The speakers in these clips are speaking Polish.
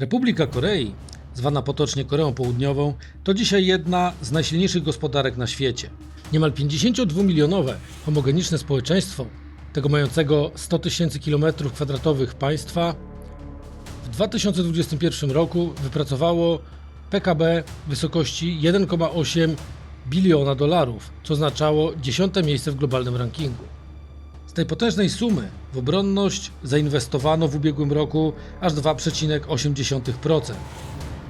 Republika Korei, zwana potocznie Koreą Południową, to dzisiaj jedna z najsilniejszych gospodarek na świecie. Niemal 52-milionowe homogeniczne społeczeństwo, tego mającego 100 tysięcy kilometrów kwadratowych państwa, w 2021 roku wypracowało PKB w wysokości 1,8 biliona dolarów, co oznaczało dziesiąte miejsce w globalnym rankingu. Tej potężnej sumy w obronność zainwestowano w ubiegłym roku aż 2,8%,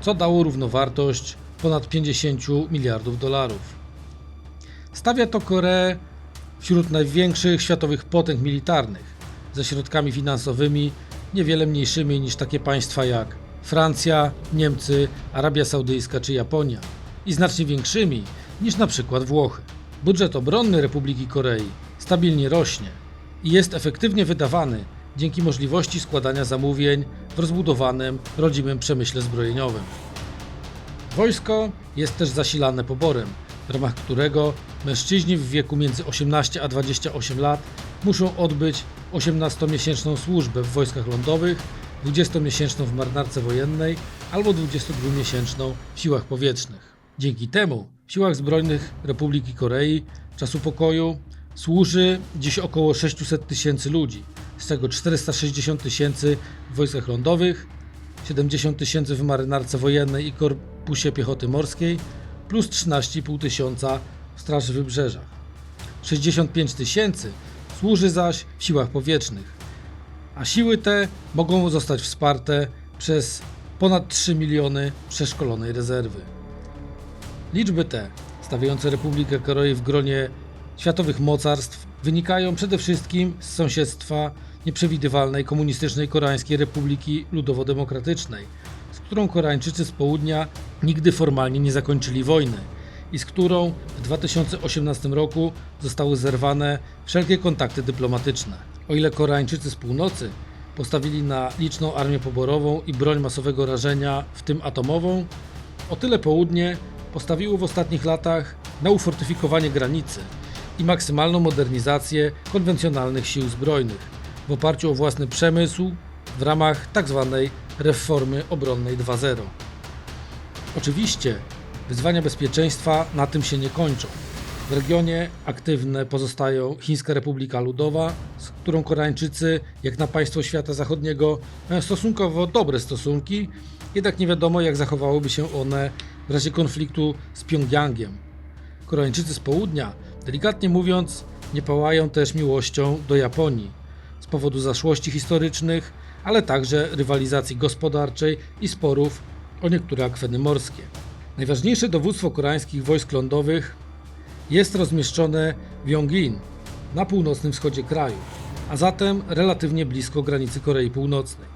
co dało równowartość ponad 50 miliardów dolarów. Stawia to Koreę wśród największych światowych potęg militarnych, ze środkami finansowymi niewiele mniejszymi niż takie państwa jak Francja, Niemcy, Arabia Saudyjska czy Japonia i znacznie większymi niż na przykład Włochy. Budżet obronny Republiki Korei stabilnie rośnie i jest efektywnie wydawany dzięki możliwości składania zamówień w rozbudowanym rodzimym przemyśle zbrojeniowym. Wojsko jest też zasilane poborem, w ramach którego mężczyźni w wieku między 18 a 28 lat muszą odbyć 18-miesięczną służbę w wojskach lądowych, 20-miesięczną w marynarce wojennej albo 22-miesięczną w siłach powietrznych. Dzięki temu w siłach zbrojnych Republiki Korei czasu pokoju służy dziś około 600 tysięcy ludzi, z czego 460 tysięcy w wojskach lądowych, 70 tysięcy w marynarce wojennej i korpusie piechoty morskiej, plus 13,5 tysiąca w Straży Wybrzeżach. 65 tysięcy służy zaś w siłach powietrznych, a siły te mogą zostać wsparte przez ponad 3 miliony przeszkolonej rezerwy. Liczby te, stawiające Republikę Korei w gronie światowych mocarstw, wynikają przede wszystkim z sąsiedztwa nieprzewidywalnej komunistycznej Koreańskiej Republiki Ludowo-Demokratycznej, z którą Koreańczycy z południa nigdy formalnie nie zakończyli wojny i z którą w 2018 roku zostały zerwane wszelkie kontakty dyplomatyczne. O ile Koreańczycy z północy postawili na liczną armię poborową i broń masowego rażenia, w tym atomową, o tyle południe postawiło w ostatnich latach na ufortyfikowanie granicy i maksymalną modernizację konwencjonalnych sił zbrojnych w oparciu o własny przemysł w ramach tzw. reformy obronnej 2.0. Oczywiście wyzwania bezpieczeństwa na tym się nie kończą. W regionie aktywne pozostają Chińska Republika Ludowa, z którą Koreańczycy, jak na państwo świata zachodniego, mają stosunkowo dobre stosunki, jednak nie wiadomo, jak zachowałyby się one w razie konfliktu z Pjongjangiem. Koreańczycy z południa, delikatnie mówiąc, nie pałają też miłością do Japonii z powodu zaszłości historycznych, ale także rywalizacji gospodarczej i sporów o niektóre akweny morskie. Najważniejsze dowództwo koreańskich wojsk lądowych jest rozmieszczone w Yongin, na północnym wschodzie kraju, a zatem relatywnie blisko granicy Korei Północnej.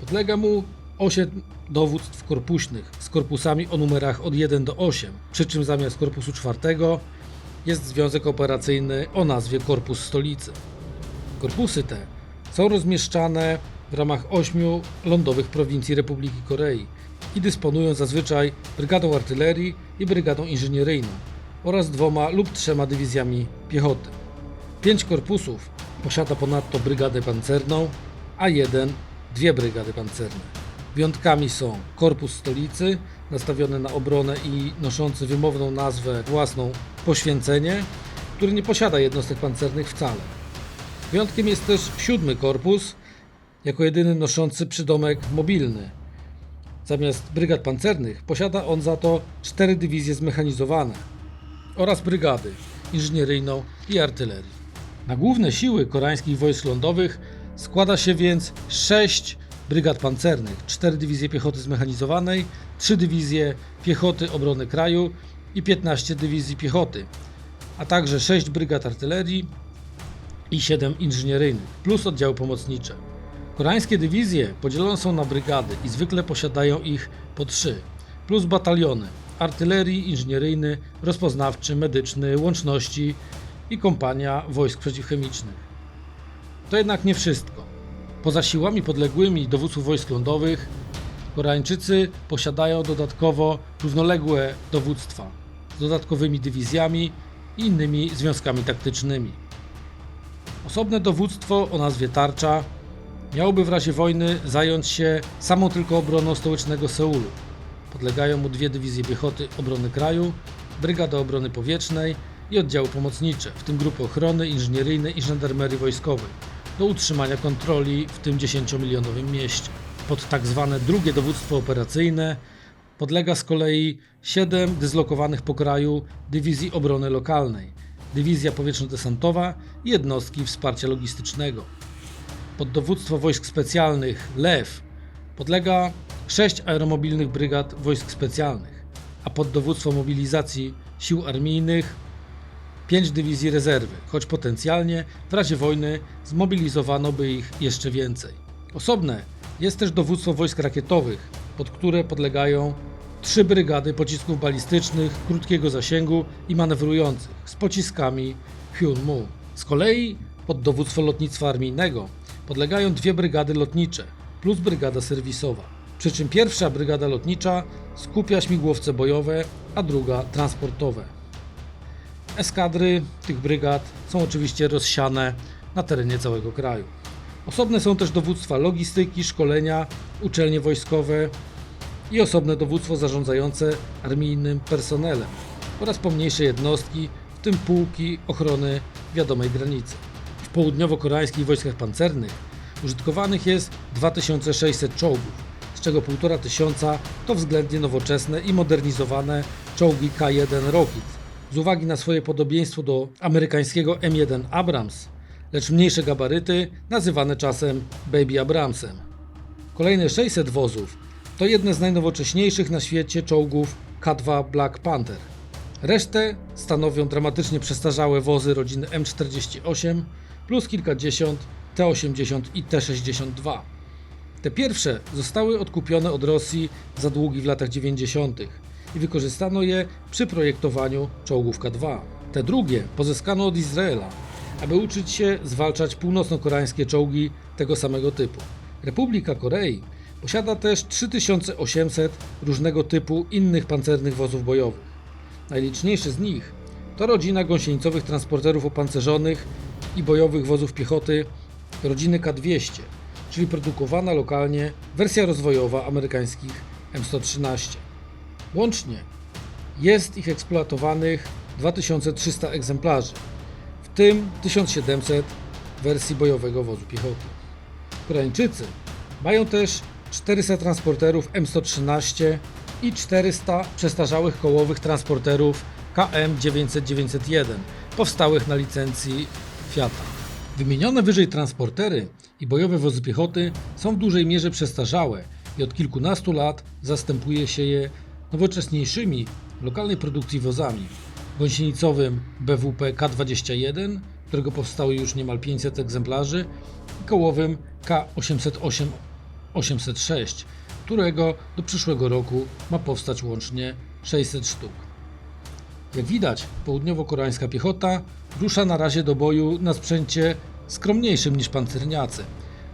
Podlega mu 8 dowództw korpuśnych z korpusami o numerach od 1 do 8, przy czym zamiast korpusu czwartego jest związek operacyjny o nazwie Korpus Stolicy. Korpusy te są rozmieszczane w ramach ośmiu lądowych prowincji Republiki Korei i dysponują zazwyczaj brygadą artylerii i brygadą inżynieryjną oraz dwoma lub trzema dywizjami piechoty. Pięć korpusów posiada ponadto brygadę pancerną, a jeden dwie brygady pancerne. Wyjątkami są Korpus Stolicy, nastawiony na obronę i noszący wymowną nazwę własną Poświęcenie, który nie posiada jednostek pancernych wcale. Wyjątkiem jest też siódmy korpus, jako jedyny noszący przydomek mobilny. Zamiast brygad pancernych posiada on za to cztery dywizje zmechanizowane oraz brygady inżynieryjną i artylerii. Na główne siły koreańskich wojsk lądowych składa się więc sześć brygad pancernych, cztery dywizje piechoty zmechanizowanej, trzy dywizje piechoty obrony kraju i 15 dywizji piechoty, a także sześć brygad artylerii i 7 inżynieryjnych, plus oddziały pomocnicze. Koreańskie dywizje podzielone są na brygady i zwykle posiadają ich po trzy, plus bataliony artylerii, inżynieryjny, rozpoznawczy, medyczny, łączności i kompania wojsk przeciwchemicznych. To jednak nie wszystko. Poza siłami podległymi dowództwu wojsk lądowych, Koreańczycy posiadają dodatkowo równoległe dowództwa z dodatkowymi dywizjami i innymi związkami taktycznymi. Osobne dowództwo o nazwie Tarcza miałoby w razie wojny zająć się samą tylko obroną stołecznego Seulu. Podlegają mu dwie dywizje piechoty obrony kraju, brygada obrony powietrznej i oddziały pomocnicze, w tym grupy ochrony, inżynieryjnej i żandarmerii wojskowej, do utrzymania kontroli w tym 10-milionowym mieście. Pod tak zwane drugie dowództwo operacyjne podlega z kolei 7 dyslokowanych po kraju dywizji obrony lokalnej, dywizja powietrzno-desantowa i jednostki wsparcia logistycznego. Pod dowództwo wojsk specjalnych LEW podlega 6 aeromobilnych brygad wojsk specjalnych, a pod dowództwo mobilizacji sił armijnych 5 dywizji rezerwy, choć potencjalnie w razie wojny zmobilizowano by ich jeszcze więcej. Osobne jest też dowództwo wojsk rakietowych, pod które podlegają trzy brygady pocisków balistycznych krótkiego zasięgu i manewrujących z pociskami Hyun-Mu. Z kolei pod dowództwo lotnictwa armijnego podlegają dwie brygady lotnicze plus brygada serwisowa. Przy czym pierwsza brygada lotnicza skupia śmigłowce bojowe, a druga transportowe. Eskadry tych brygad są oczywiście rozsiane na terenie całego kraju. Osobne są też dowództwa logistyki, szkolenia, uczelnie wojskowe i osobne dowództwo zarządzające armijnym personelem oraz pomniejsze jednostki, w tym pułki ochrony wiadomej granicy. W południowo-koreańskich wojskach pancernych użytkowanych jest 2600 czołgów, z czego 1500 to względnie nowoczesne i modernizowane czołgi K-1 Rocket. Z uwagi na swoje podobieństwo do amerykańskiego M1 Abrams, lecz mniejsze gabaryty, nazywane czasem Baby Abramsem. Kolejne 600 wozów to jedne z najnowocześniejszych na świecie czołgów K2 Black Panther. Resztę stanowią dramatycznie przestarzałe wozy rodziny M48 plus kilkadziesiąt T80 i T62. Te pierwsze zostały odkupione od Rosji za długi w latach 90. i wykorzystano je przy projektowaniu czołgów K2. Te drugie pozyskano od Izraela, aby uczyć się zwalczać północno-koreańskie czołgi tego samego typu. Republika Korei posiada też 3800 różnego typu innych pancernych wozów bojowych. Najliczniejszy z nich to rodzina gąsienicowych transporterów opancerzonych i bojowych wozów piechoty rodziny K200, czyli produkowana lokalnie wersja rozwojowa amerykańskich M113. Łącznie jest ich eksploatowanych 2300 egzemplarzy, tym 1700 wersji bojowego wozu piechoty. Koreańczycy mają też 400 transporterów M113 i 400 przestarzałych kołowych transporterów KM900-901 powstałych na licencji Fiata. Wymienione wyżej transportery i bojowe wozy piechoty są w dużej mierze przestarzałe i od kilkunastu lat zastępuje się je nowoczesniejszymi lokalnej produkcji wozami. Gąsienicowym BWP K21, którego powstało już niemal 500 egzemplarzy, i kołowym K808 806, którego do przyszłego roku ma powstać łącznie 600 sztuk. Jak widać, południowo-koreańska piechota rusza na razie do boju na sprzęcie skromniejszym niż pancerniacy,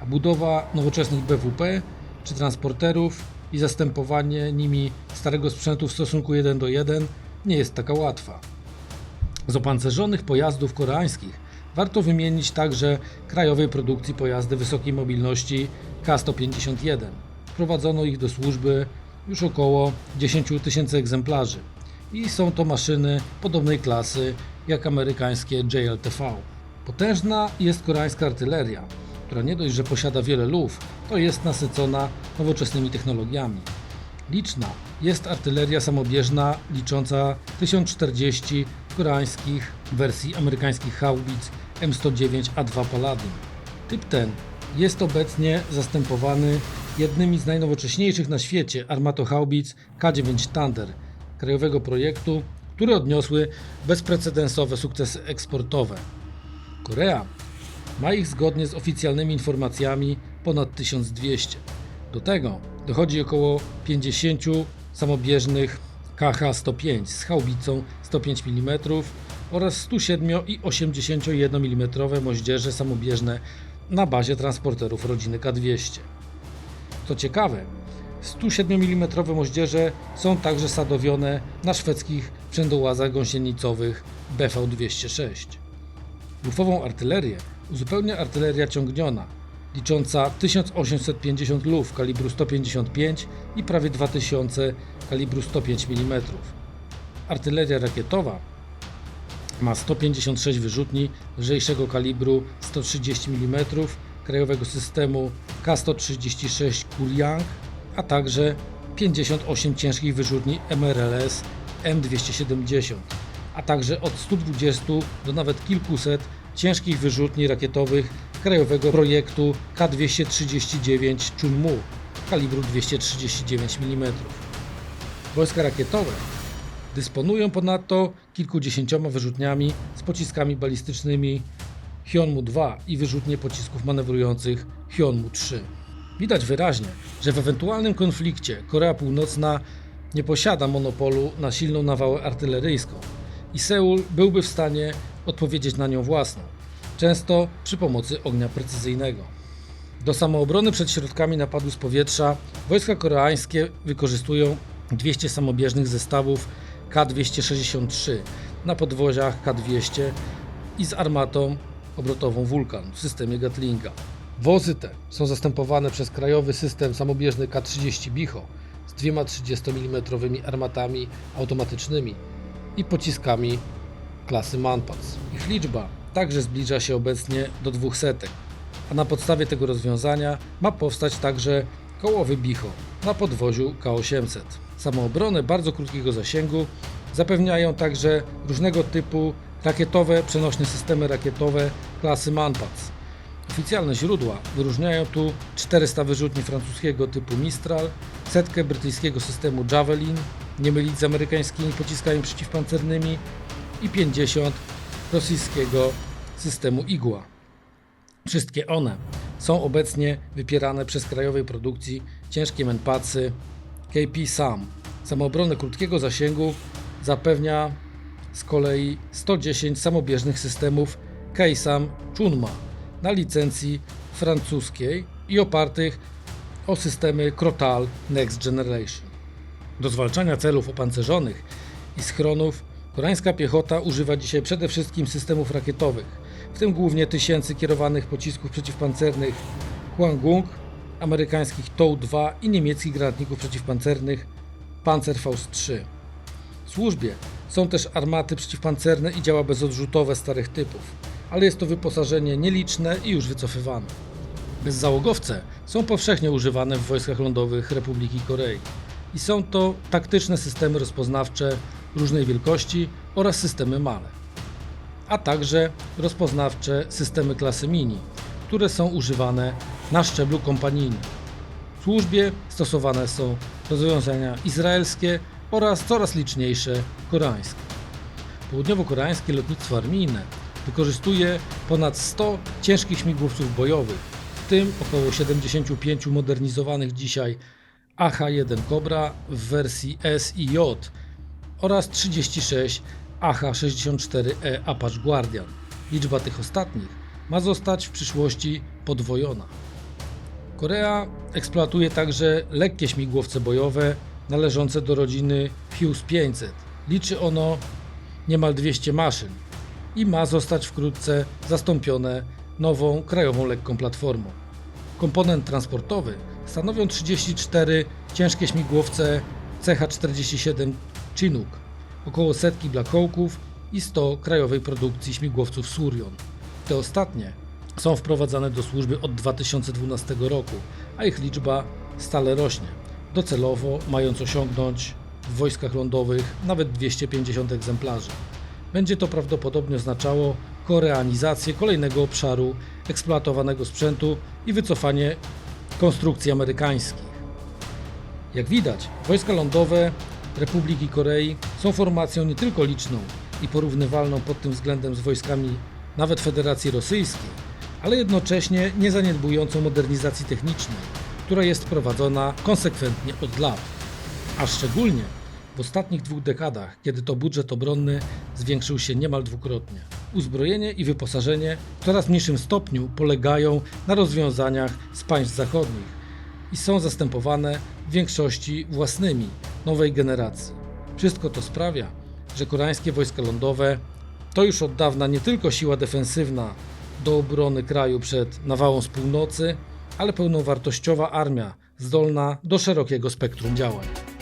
a budowa nowoczesnych BWP czy transporterów i zastępowanie nimi starego sprzętu w stosunku 1 do 1 nie jest taka łatwa. Z opancerzonych pojazdów koreańskich warto wymienić także krajowej produkcji pojazdy wysokiej mobilności K-151. Wprowadzono ich do służby już około 10 tysięcy egzemplarzy i są to maszyny podobnej klasy jak amerykańskie JLTV. Potężna jest koreańska artyleria, która nie dość, że posiada wiele luf, to jest nasycona nowoczesnymi technologiami. Liczna jest artyleria samobieżna licząca 1040 koreańskich wersji amerykańskich haubic M109A2 Paladin. Typ ten jest obecnie zastępowany jednymi z najnowocześniejszych na świecie armatohaubic K9 Thunder krajowego projektu, które odniosły bezprecedensowe sukcesy eksportowe. Korea ma ich zgodnie z oficjalnymi informacjami ponad 1200. Do tego dochodzi około 50 samobieżnych KH-105 z haubicą 105 mm oraz 107 i 81 mm moździerze samobieżne na bazie transporterów rodziny K200. Co ciekawe, 107 mm moździerze są także sadowione na szwedzkich przędołazach gąsienicowych BV-206. Lufową artylerię uzupełnia artyleria ciągniona, licząca 1850 luf kalibru 155 i prawie 2000 kalibru 105 mm. Artyleria rakietowa ma 156 wyrzutni lżejszego kalibru 130 mm krajowego systemu K-136 Kuliang, a także 58 ciężkich wyrzutni MRLS M270, a także od 120 do nawet kilkuset ciężkich wyrzutni rakietowych krajowego projektu K-239 Chunmu kalibru 239 mm. Wojska rakietowe dysponują ponadto kilkudziesięcioma wyrzutniami z pociskami balistycznymi Hyonmu-2 i wyrzutnie pocisków manewrujących Hyonmu-3. Widać wyraźnie, że w ewentualnym konflikcie Korea Północna nie posiada monopolu na silną nawałę artyleryjską i Seul byłby w stanie odpowiedzieć na nią własną, często przy pomocy ognia precyzyjnego. Do samoobrony przed środkami napadu z powietrza wojska koreańskie wykorzystują 200 samobieżnych zestawów K-263 na podwoziach K-200 i z armatą obrotową Vulkan w systemie Gatlinga. Wozy te są zastępowane przez krajowy system samobieżny K-30 Bicho z dwiema 30 mm armatami automatycznymi i pociskami klasy Manpads. Ich liczba także zbliża się obecnie do dwóch setek, a na podstawie tego rozwiązania ma powstać także kołowy Bicho na podwoziu K800. Samoobronę bardzo krótkiego zasięgu zapewniają także różnego typu rakietowe, przenośne systemy rakietowe klasy Manpads. Oficjalne źródła wyróżniają tu 400 wyrzutni francuskiego typu Mistral, setkę brytyjskiego systemu Javelin, nie mylić z amerykańskimi pociskami przeciwpancernymi i 50 rosyjskiego systemu Igła. Wszystkie one są obecnie wypierane przez krajowej produkcji ciężkie Manpadsy KP SAM. Samoobronę krótkiego zasięgu zapewnia z kolei 110 samobieżnych systemów Keisam Chunma na licencji francuskiej i opartych o systemy Crotal Next Generation. Do zwalczania celów opancerzonych i schronów koreańska piechota używa dzisiaj przede wszystkim systemów rakietowych, w tym głównie tysięcy kierowanych pocisków przeciwpancernych Hwanggung, amerykańskich TOW-2 i niemieckich granatników przeciwpancernych Panzerfaust 3. W służbie są też armaty przeciwpancerne i działa bezodrzutowe starych typów, ale jest to wyposażenie nieliczne i już wycofywane. Bezzałogowce są powszechnie używane w wojskach lądowych Republiki Korei i są to taktyczne systemy rozpoznawcze różnej wielkości oraz systemy male, a także rozpoznawcze systemy klasy mini, które są używane na szczeblu kompanijnym. W służbie stosowane są rozwiązania izraelskie oraz coraz liczniejsze koreańskie. Południowo-koreańskie lotnictwo armijne wykorzystuje ponad 100 ciężkich śmigłowców bojowych, w tym około 75 modernizowanych dzisiaj AH-1 Cobra w wersji S i J oraz 36 AH-64E Apache Guardian. Liczba tych ostatnich ma zostać w przyszłości podwojona. Korea eksploatuje także lekkie śmigłowce bojowe należące do rodziny Hughes 500. Liczy ono niemal 200 maszyn i ma zostać wkrótce zastąpione nową krajową lekką platformą. Komponent transportowy stanowią 34 ciężkie śmigłowce CH-47 Chinook, około setki Black Hawków i 100 krajowej produkcji śmigłowców Surion. Te ostatnie są wprowadzane do służby od 2012 roku, a ich liczba stale rośnie, docelowo mając osiągnąć w wojskach lądowych nawet 250 egzemplarzy. Będzie to prawdopodobnie oznaczało koreanizację kolejnego obszaru eksploatowanego sprzętu i wycofanie konstrukcji amerykańskich. Jak widać, wojska lądowe Republiki Korei są formacją nie tylko liczną i porównywalną pod tym względem z wojskami nawet Federacji Rosyjskiej, ale jednocześnie nie zaniedbującą modernizacji technicznej, która jest prowadzona konsekwentnie od lat, a szczególnie w ostatnich dwóch dekadach, kiedy to budżet obronny zwiększył się niemal dwukrotnie. Uzbrojenie i wyposażenie w coraz mniejszym stopniu polegają na rozwiązaniach z państw zachodnich i są zastępowane w większości własnymi nowej generacji. Wszystko to sprawia, że koreańskie wojska lądowe to już od dawna nie tylko siła defensywna do obrony kraju przed nawałą z północy, ale pełnowartościowa armia zdolna do szerokiego spektrum działań.